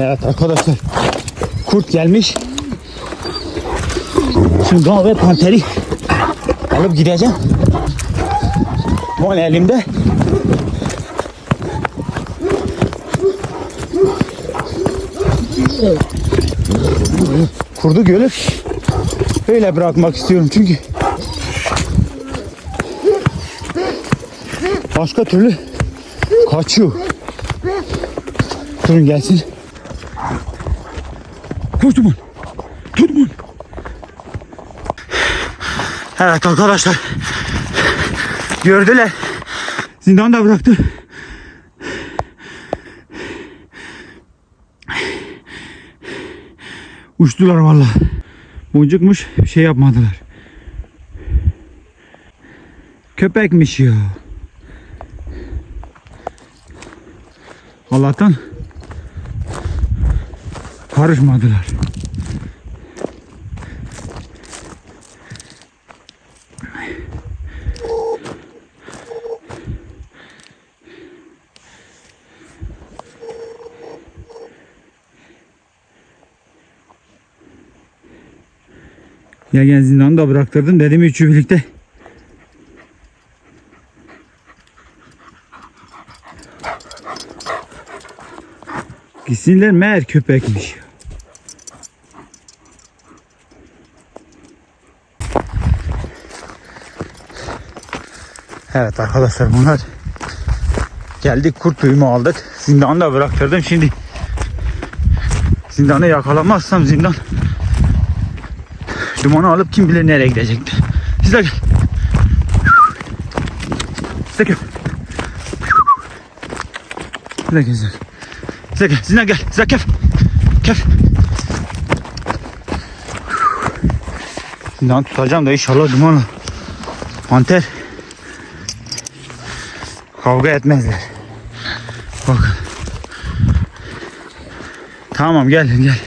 Evet arkadaşlar. Kurt gelmiş. Şimdi Doğan ve Panter'i alıp gideceğim. Mon elimde. Kurdu gölü öyle bırakmak istiyorum çünkü başka türlü kaçıyor. Durun gelsin. Koş Duman. Tut Duman. Evet arkadaşlar. Gördüler. Zindan da bıraktı. Uçtular vallahi. Boncukmuş bir şey yapmadılar. Köpekmiş ya. Allah'tan karışmadılar. Ya gel zindanı da bıraktırdım dedim üçü birlikte. Gitsinler meğer köpekmiş. Evet arkadaşlar bunlar geldik kurt duyumu aldık. Zindanı da bıraktırdım şimdi. Zindanı yakalamazsam zindan dumanı alıp kim bilir nereye gidecektir. Siz de gel. Siz de gel. Siz de gel. Siz de gel. Siz de kef. Kef. Zindan tutacağım da inşallah dumanla. Panter. Kavga etmezler. Bak. Tamam gel gel.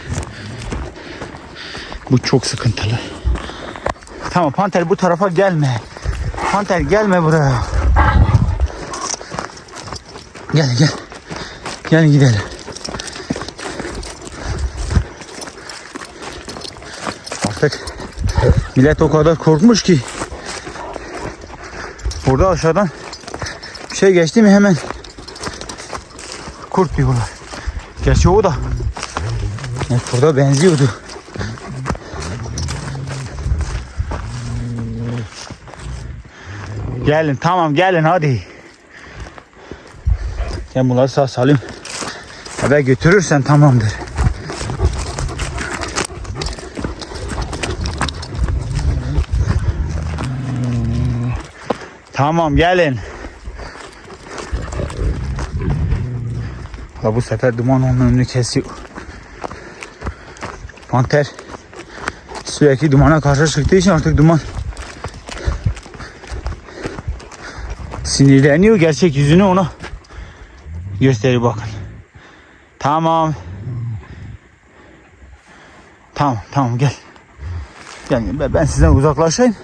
Bu çok sıkıntılı. Tamam panter bu tarafa gelme. Panter gelme buraya. Gel gel. Gel gidelim. Artık millet o kadar korkmuş ki burada aşağıdan şey geçti mi hemen kurt diyorlar. Gerçi o da evet, burada benziyordu. Gelin tamam gelin hadi. Sen bunları sağ salim eve götürürsen tamamdır. Tamam gelin. La bu sefer duman onun önünü kesiyor. Panter sürekli dumana karşı çıktığı için artık duman sinirleniyor. Gerçek yüzünü ona gösterir bakın. Tamam. Tamam tamam gel. Ben- ben sizden uzaklaşayım.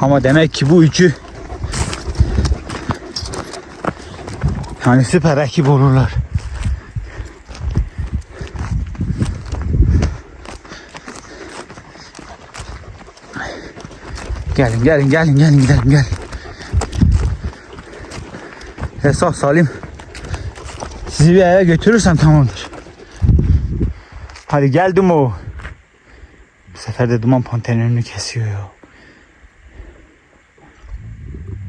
Ama demek ki bu üçü yani süper ekip olurlar. Gelin gelin gelin gelin gidelim gel. Esas salim. Sizi bir eve götürürsem tamamdır. Hadi geldim o. Bu sefer de duman panterin önünü kesiyor ya.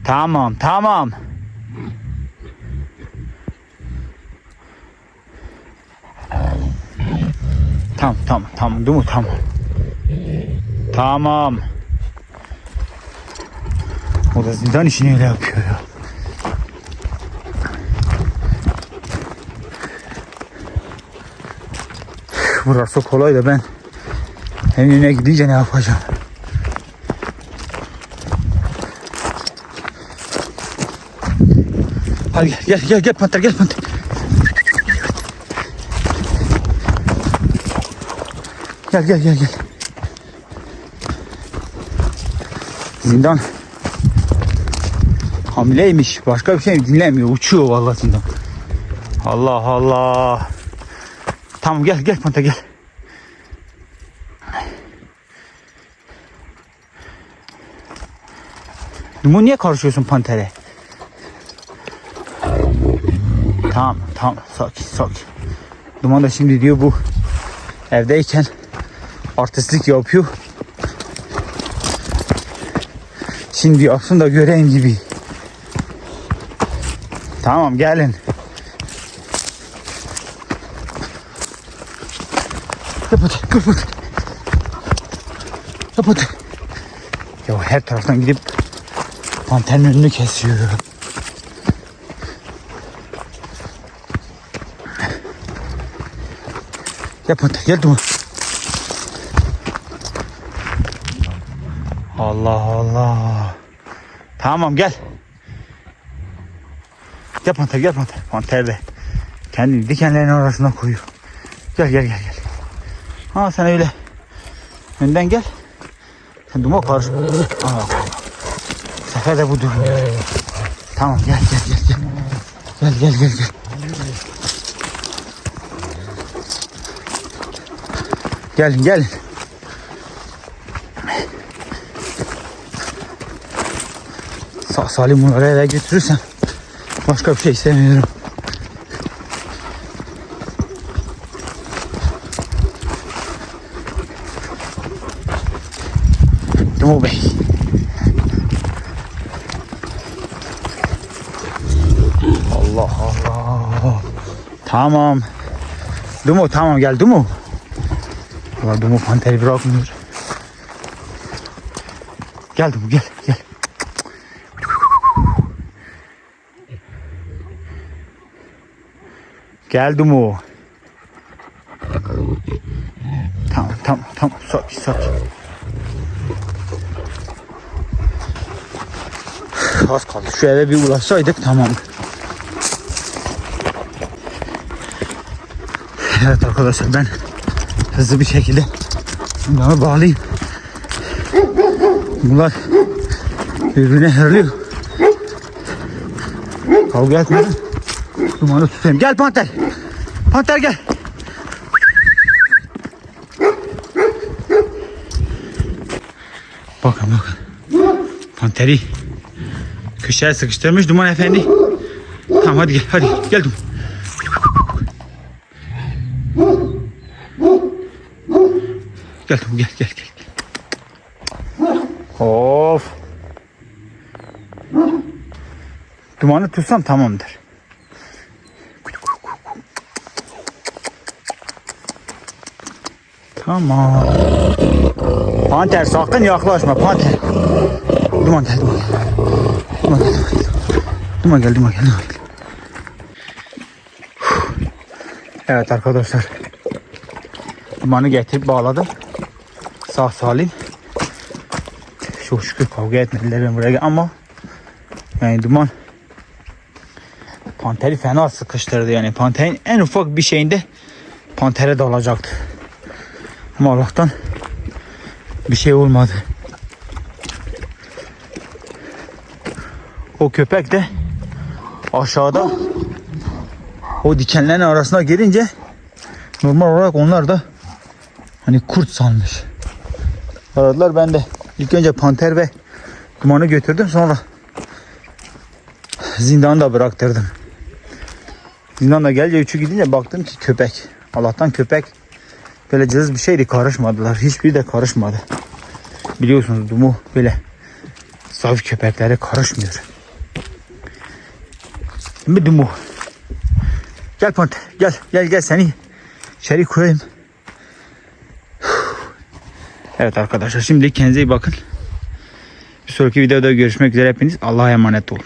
Tamam tamam. Tamam tamam tamam Dumu tamam. Tamam. O da zindan işini öyle yapıyor ya. Burası kolay da ben evine gidince ne yapacağım? Hadi gel gel gel gel panter gel panter. Gel gel gel gel. Zindan hamileymiş. Başka bir şey dinlemiyor. Uçuyor vallahi zindan. Allah Allah. Tamam gel gel Panta gel. Limon niye karışıyorsun pantere? Tamam tamam sakin sakin. Duman da şimdi diyor bu evdeyken artistlik yapıyor. Şimdi yapsın da göreyim gibi. Tamam gelin. Kapat kapat. Kapat. Ya her taraftan gidip panterin önünü kesiyor. Gel panter gel duman. Allah Allah. Tamam gel. Gel panter gel panter. Panter de kendini dikenlerin arasına koyuyor. Gel gel gel gel. Ha sen öyle önden gel. Sen duma karşı. Aa, bu sefer de bu durmuyor. Tamam gel gel gel gel. Gel gel gel gel. Gelin gelin. Sağ salim bunları eve götürürsem başka bir şey istemiyorum. Dumu Bey. Allah Allah. Tamam. Dumu tamam gel Dumu. Ulan Dumu panteri bırakmıyor. Gel Dumu gel gel. Gel Dumu. Tamam tamam tamam sakin sakin. Az kaldı. Şu eve bir ulaşsaydık tamam. Evet arkadaşlar ben hızlı bir şekilde bunları bağlayayım. Bunlar birbirine hırlıyor. Kavga etmeden dumanı tutayım. Gel panter. Panter gel. Bakın bakın. Panteri köşeye sıkıştırmış Duman Efendi. Tamam hadi gel hadi gel Duman. Gel gel gel gel. Of. Dumanı tutsam tamamdır. Tamam. Panter sakın yaklaşma Panter. Duman gel duman gel. Duman gel duman gel. Duman gel duman gel. Duman gel. Evet arkadaşlar. Dumanı getirip bağladım. Sağ salim. Çok şükür kavga etmediler ben buraya ama yani duman Panteri fena sıkıştırdı yani. Panterin en ufak bir şeyinde pantere dalacaktı. Ama Allah'tan bir şey olmadı. O köpek de aşağıda o dikenlerin arasına girince normal olarak onlar da hani kurt sanmış. Aradılar ben de ilk önce panter ve dumanı götürdüm sonra zindanı da bıraktırdım. Zindanda gelince üçü gidince baktım ki köpek. Allah'tan köpek böyle cılız bir şeydi karışmadılar. Hiçbiri de karışmadı. Biliyorsunuz Dumu böyle zayıf köpeklere karışmıyor. Bir Dumu. Gel Ponte gel gel gel seni içeri koyayım. Evet arkadaşlar şimdi kendinize iyi bakın. Bir sonraki videoda görüşmek üzere hepiniz Allah'a emanet olun.